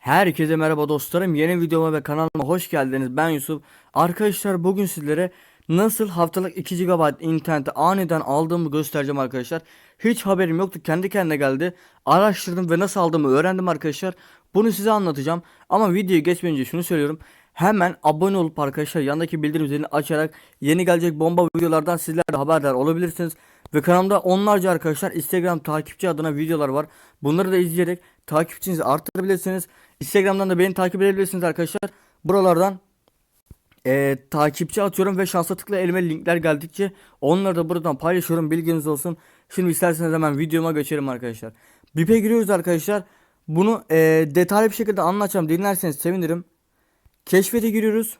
Herkese merhaba dostlarım. Yeni videoma ve kanalıma hoş geldiniz. Ben Yusuf. Arkadaşlar bugün sizlere nasıl haftalık 2 GB interneti aniden aldığımı göstereceğim arkadaşlar. Hiç haberim yoktu. Kendi kendine geldi. Araştırdım ve nasıl aldığımı öğrendim arkadaşlar. Bunu size anlatacağım. Ama videoyu geçmeden önce şunu söylüyorum. Hemen abone olup arkadaşlar yandaki bildirim zilini açarak yeni gelecek bomba videolardan sizler de haberdar olabilirsiniz. Ve kanalımda onlarca arkadaşlar Instagram takipçi adına videolar var. Bunları da izleyerek takipçinizi arttırabilirsiniz. Instagram'dan da beni takip edebilirsiniz arkadaşlar. Buralardan eee, takipçi atıyorum ve şansa tıkla elime linkler geldikçe onları da buradan paylaşıyorum bilginiz olsun. Şimdi isterseniz hemen videoma geçelim arkadaşlar. BIP'e giriyoruz arkadaşlar. Bunu eee, detaylı bir şekilde anlatacağım. Dinlerseniz sevinirim. Keşfete giriyoruz.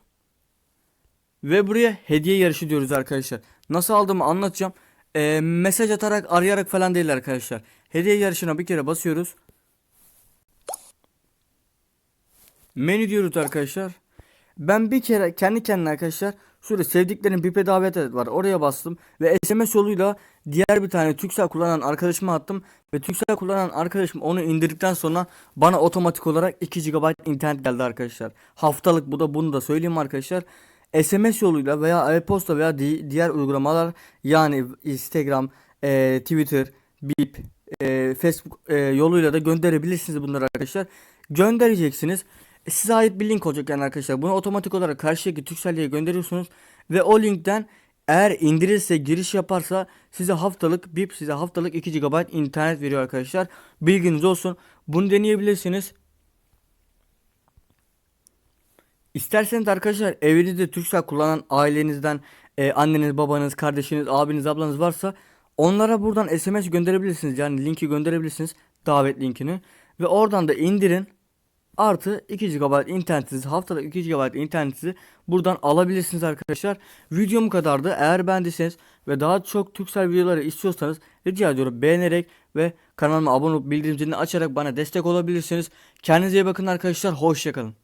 Ve buraya hediye yarışı diyoruz arkadaşlar. Nasıl aldığımı anlatacağım. Eee, mesaj atarak arayarak falan değil arkadaşlar. Hediye yarışına bir kere basıyoruz. Menü diyoruz arkadaşlar. Ben bir kere kendi kendine arkadaşlar şurada sevdiklerim bipe davet et var. Oraya bastım ve SMS yoluyla diğer bir tane Turkcell kullanan arkadaşıma attım ve Turkcell kullanan arkadaşım onu indirdikten sonra bana otomatik olarak 2 GB internet geldi arkadaşlar. Haftalık bu da bunu da söyleyeyim arkadaşlar. SMS yoluyla veya e-posta veya di- diğer uygulamalar yani Instagram, e, Twitter, Bip, e, Facebook e, yoluyla da gönderebilirsiniz bunları arkadaşlar. Göndereceksiniz. Size ait bir link olacak yani arkadaşlar. Bunu otomatik olarak karşıdaki Turkcell'e gönderiyorsunuz ve o linkten eğer indirirse giriş yaparsa size haftalık BIP size haftalık 2 GB internet veriyor arkadaşlar. Bilginiz olsun. Bunu deneyebilirsiniz. İsterseniz arkadaşlar evinizde Turkcell kullanan ailenizden e, anneniz, babanız, kardeşiniz, abiniz, ablanız varsa onlara buradan SMS gönderebilirsiniz. Yani linki gönderebilirsiniz. Davet linkini. Ve oradan da indirin. Artı 2 GB internetinizi haftalık 2 GB internetinizi buradan alabilirsiniz arkadaşlar. Videom kadardı. Eğer beğendiyseniz ve daha çok Turkcell videoları istiyorsanız rica ediyorum beğenerek ve kanalıma abone olup bildirim zilini açarak bana destek olabilirsiniz. Kendinize iyi bakın arkadaşlar. Hoşçakalın.